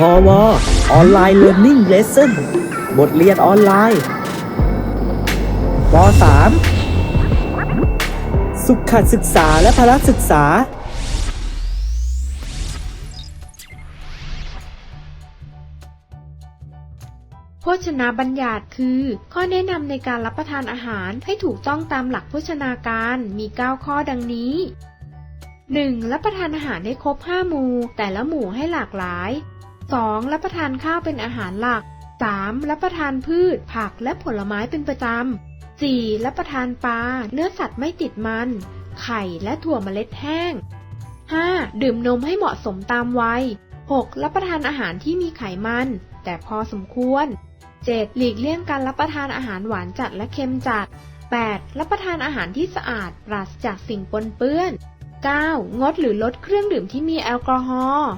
พอวออนไลน์เรียนนิ่งเลสเซ่นบทเรียนออนไลน์ป .3 สุขศึกษาและพละศึกษา โภชนาบัญญัติคือ ข้อแนะนำในการรับประทานอาหารให้ถูกต้องตามหลักโภชนาการมี 9 ข้อดังนี้ 1. รับประทานอาหารให้ครบ 5 หมู่ แต่ละหมู่ให้หลากหลาย 2. รับประทานข้าวเป็นอาหารหลัก 3. รับประทานพืช ผักและผลไม้เป็นประจำ 4. รับประทานปลา เนื้อสัตว์ไม่ติดมัน ไข่และถั่วเมล็ดแห้ง 5. ดื่มนมให้เหมาะสมตามวัย 6. รับประทานอาหารที่มีไขมัน แต่พอสมควร 7. หลีกเลี่ยงการรับประทานอาหารหวานจัดและเค็มจัด 8. รับประทานอาหารที่สะอาดปราศจากสิ่งปนเปื้อน 9. งดหรือลดเครื่องดื่มที่มีแอลกอฮอล์